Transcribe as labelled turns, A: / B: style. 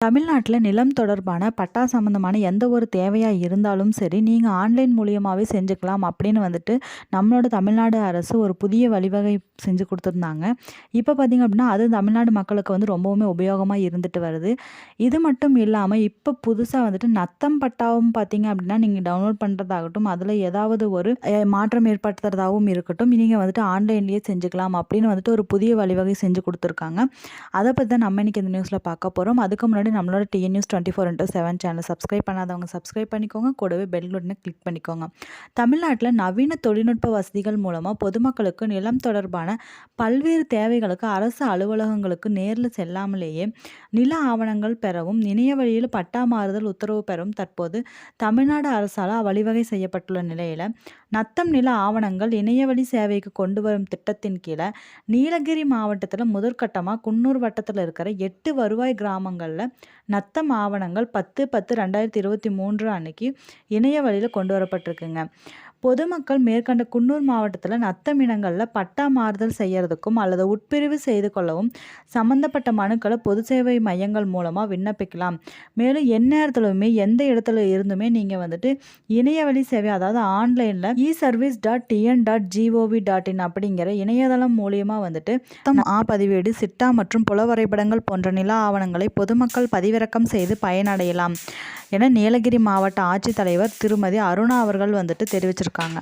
A: தமிழ்நாட்டில் நிலம் தொடர்பான பட்டா சம்மந்தமான எந்த ஒரு தேவையாக இருந்தாலும் சரி நீங்கள் ஆன்லைன் மூலியமாகவே செஞ்சுக்கலாம் அப்படின்னு வந்துட்டு நம்மளோட தமிழ்நாடு அரசு ஒரு புதிய வழிவகை செஞ்சு கொடுத்துருந்தாங்க. இப்போ பார்த்திங்க அப்படின்னா அது தமிழ்நாடு மக்களுக்கு வந்து ரொம்பவுமே உபயோகமாக இருந்துட்டு வருது. இது மட்டும் இல்லாமல் இப்போ புதுசாக வந்துட்டு நத்தம் பட்டாவும் பார்த்திங்க அப்படின்னா நீங்கள் டவுன்லோட் பண்ணுறதாகட்டும் அதில் ஏதாவது ஒரு மாற்றம் ஏற்படுத்துறதாகவும் இருக்கட்டும் நீங்கள் வந்துட்டு ஆன்லைன்லேயே செஞ்சுக்கலாம் அப்படின்னு வந்துட்டு ஒரு புதிய வழிவகை செஞ்சு கொடுத்துருக்காங்க. அதை பற்றி தான் நம்ம இன்றைக்கி இந்த நியூஸில் பார்க்க போகிறோம் அதுக்கு முன்னாடி நம்மளோட TN news twenty four into seven channel subscribe பண்ணாதவங்க சப்ஸ்கிரைப் பண்ணிக்கோங்க. கூடவே பெல் பட்டனை கிளிக் பண்ணிக்கோங்க. தமிழ்நாட்டில் நவீன தொழில்நுட்ப வசதிகள் மூலமாக பொதுமக்களுக்கு நிலம் தொடர்பான பல்வேறு தேவைகளுக்கு அரசு அலுவலகங்களுக்கு நேரில் செல்லாமலேயே நில ஆவணங்கள் பெறவும் இணைய வழியில் பட்டா மாறுதல் உத்தரவு பெறவும் தற்போது தமிழ்நாடு அரசால் வழிவகை செய்யப்பட்டுள்ள நிலையில் நத்தம் நில ஆவணங்கள் இணையவழி சேவைக்கு கொண்டு வரும் திட்டத்தின் கீழே நீலகிரி மாவட்டத்தில் முதற்கட்டமாக குன்னூர் வட்டத்தில் இருக்கிற எட்டு வருவாய் கிராமங்களில் நத்தம் ஆவணங்கள் பத்து பத்து ரெண்டாயிரத்தி இருபத்தி மூன்று அன்னைக்கு இணைய வழியில் கொண்டு வரப்பட்டிருக்குங்க. பொதுமக்கள் மேற்கண்ட குன்னூர் மாவட்டத்தில் நத்தம் இனங்களில் பட்டா மாறுதல் செய்யறதுக்கும் அல்லது உட்பிரிவு செய்து கொள்ளவும் சம்பந்தப்பட்ட மனுக்களை பொது சேவை மையங்கள் மூலமாக விண்ணப்பிக்கலாம். மேலும் எந்நேரத்துலையுமே எந்த இடத்துல இருந்துமே நீங்கள் வந்துட்டு இணையவழி சேவை அதாவது ஆன்லைனில் e service dot TN dot GOV dot in அப்படிங்கிற இணையதளம் மூலியமாக வந்துட்டு மொத்தம் ஆ பதிவேடு சிட்டா மற்றும் புல வரைபடங்கள் போன்ற நில ஆவணங்களை பொதுமக்கள் பதிவிறக்கம் செய்து பயனடையலாம். என நீலகிரி மாவட்ட ஆட்சித்தலைவர் திருமதி அருணா அவர்கள் வந்துட்டு தெரிவிச்சிருக்காங்க.